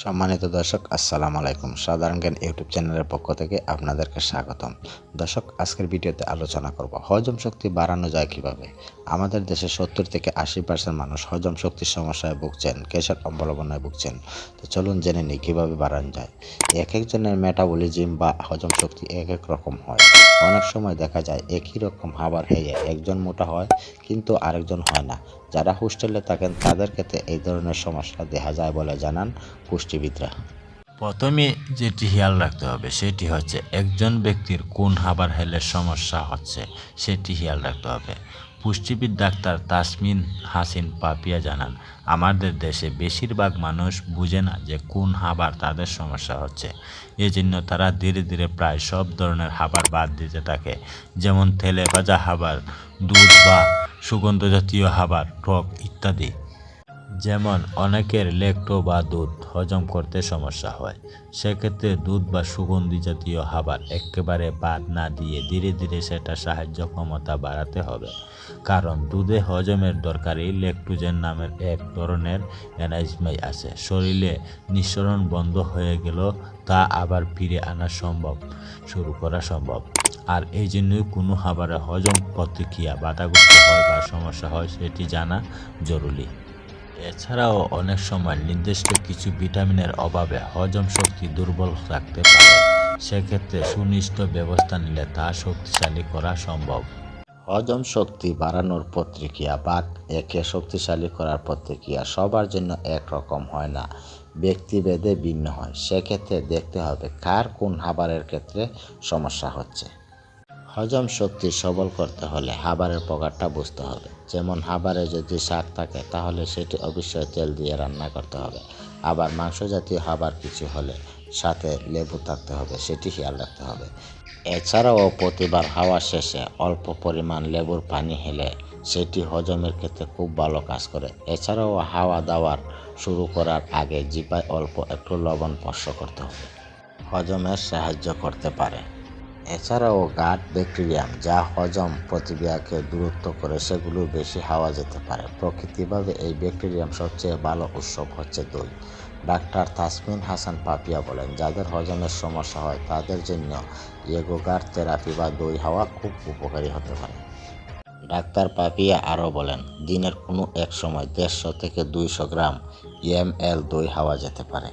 সম্মানিত দর্শক, আসসালামু আলাইকুম। সাধারণ জ্ঞান ইউটিউব চ্যানেলের পক্ষ থেকে আপনাদেরকে স্বাগতম। দর্শক, আজকের ভিডিওতে আলোচনা করব হজম শক্তি বাড়ানো যায় কীভাবে? আমাদের দেশে সত্তর থেকে আশি পার্সেন্ট মানুষ হজম শক্তির সমস্যায় ভুগছেন, কেশর অবলম্বনায় ভুগছেন। তো চলুন জেনে নিই কীভাবে বাড়ানো যায়। এক একজনের মেটাবলিজম বা হজম শক্তি এক এক রকম হয়। অনেক সময় দেখা যায় একই রকম খাবার খেয়ে একজন মোটা হয়, কিন্তু আরেকজন হয় না। যারা হোস্টেলে থাকেন, তাদের ক্ষেত্রে এই ধরনের সমস্যা দেখা যায় বলে জানান পুষ্টিবিদরা। প্রথমে যেটি খেয়াল রাখতে হবে, সেটি হচ্ছে একজন ব্যক্তির কোন খাবার হেলে সমস্যা হচ্ছে, সেটি খেয়াল রাখতে হবে। পুষ্টিবিদ ডাক্তার তাসমিন হাসিন পাপিয়া জানান, আমাদের দেশে বেশিরভাগ মানুষ বুঝে না যে কোন খাবার তাদের সমস্যা হচ্ছে। এজন্য তারা ধীরে ধীরে প্রায় সব ধরনের খাবার বাদ দিতে থাকে, যেমন তেলে ভাজা খাবার, দুধ বা সুগন্ধ জাতীয় খাবার টক ইত্যাদি। যেমন অনেকের লেকটো বা দুধ হজম করতে সমস্যা হয়, সেক্ষেত্রে দুধ বা সুগন্ধি জাতীয় খাবার একেবারে বাদ না দিয়ে ধীরে ধীরে সেটা সাহায্য ক্ষমতা বাড়াতে হবে। কারণ দুধে হজমের দরকারি লেকটোজেন নামের এক ধরনের এনাইজমাই আছে। শরীরে নিঃসরণ বন্ধ হয়ে গেল তা আবার ফিরে আনা সম্ভব, শুরু করা সম্ভব। আর এই জন্যই কোনো খাবারে হজম প্রতিক্রিয়া বাধাগ্রস্ত হয় বা সমস্যা হয়, সেটি জানা জরুরি। এছাড়াও অনেক সময় নির্দিষ্ট কিছু ভিটামিনের অভাবে হজম শক্তি দুর্বল থাকতে পারে। সেক্ষেত্রে সুনিষ্ট ব্যবস্থা নিলে তা শক্তিশালী করা সম্ভব। হজম শক্তি বাড়ানোর প্রতিক্রিয়া বা একে শক্তিশালী করার প্রতিক্রিয়া সবার জন্য একরকম হয় না, ব্যক্তিভেদে ভিন্ন হয়। সেক্ষেত্রে দেখতে হবে কার কোন খাবারের ক্ষেত্রে সমস্যা হচ্ছে। হজম শক্তি সবল করতে হলে খাবারের প্রকারটা বুঝতে হবে। যেমন খাবারে যদি শাক থাকে, তাহলে সেটি অবশ্যই তেল দিয়ে রান্না করতে হবে। আবার মাংস জাতীয় খাবার কিছু হলে সাথে লেবু থাকতে হবে, সেটি খেয়াল রাখতে হবে। এছাড়াও প্রতিবার খাওয়া শেষে অল্প পরিমাণ লেবুর পানি হেলে সেটি হজমের ক্ষেত্রে খুব ভালো কাজ করে। এছাড়াও হাওয়া দাওয়ার শুরু করার আগে জিপায় অল্প একটু লবণ স্পর্শ করতে হবে। হজমের সাহায্য করতে পারে। এছাড়াও গাট ব্যাকটেরিয়াম, যা হজম প্রতিক্রিয়াকে দূরত্ব করে, সেগুলো বেশি হাওয়া যেতে পারে। প্রকৃতিভাবে এই ব্যাকটেরিয়াম সবচেয়ে ভালো উৎসব হচ্ছে দই। ডাক্তার তাসমিন হাসান পাপিয়া বলেন, যাদের হজমের সমস্যা হয়, তাদের জন্য ইয়েগোগার থেরাপি বা দই হাওয়া খুব উপকারী হতে পারে। ডাক্তার পাপিয়া আরও বলেন, দিনের কোনো এক সময় দেড়শো থেকে দুইশো গ্রাম এম ইএমএল দই হাওয়া যেতে পারে।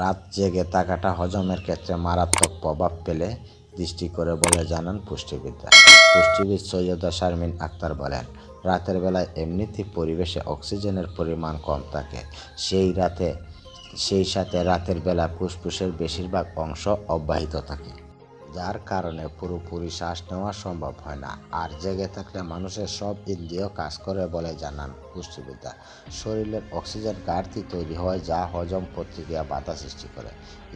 রাত জেগে থাকাটা হজমের ক্ষেত্রে মারাত্মক প্রভাব পেলে দৃষ্টি করে বলে জানান পুষ্টিবিদরা। পুষ্টিবিদ সৈয়দা শারমিন আক্তার বলেন, রাতের বেলায় এমনিতে পরিবেশে অক্সিজেনের পরিমাণ কম থাকে। সেই রাতে, সেই সাথে রাতের বেলা ফুসফুসের বেশিরভাগ অংশ অব্যাহত থাকে। যার কারণে পুরোপুরি শ্বাস নেওয়া সম্ভব হয় না। আর জেগে থাকলে মানুষের সব ইন্দ্রিয় কাজ করে বলে জানান পুষ্টিবিদ্যা। শরীরের অক্সিজেন ঘাটতি তৈরি হয়, যা হজম প্রতিক্রিয়া বাধা সৃষ্টি করে।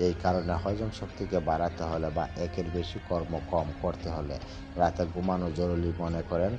এই কারণে হজম শক্তিকে বাড়াতে হলে বা একের বেশি কর্ম কম করতে হলে রাতে ঘুমানো জরুরি মনে করেন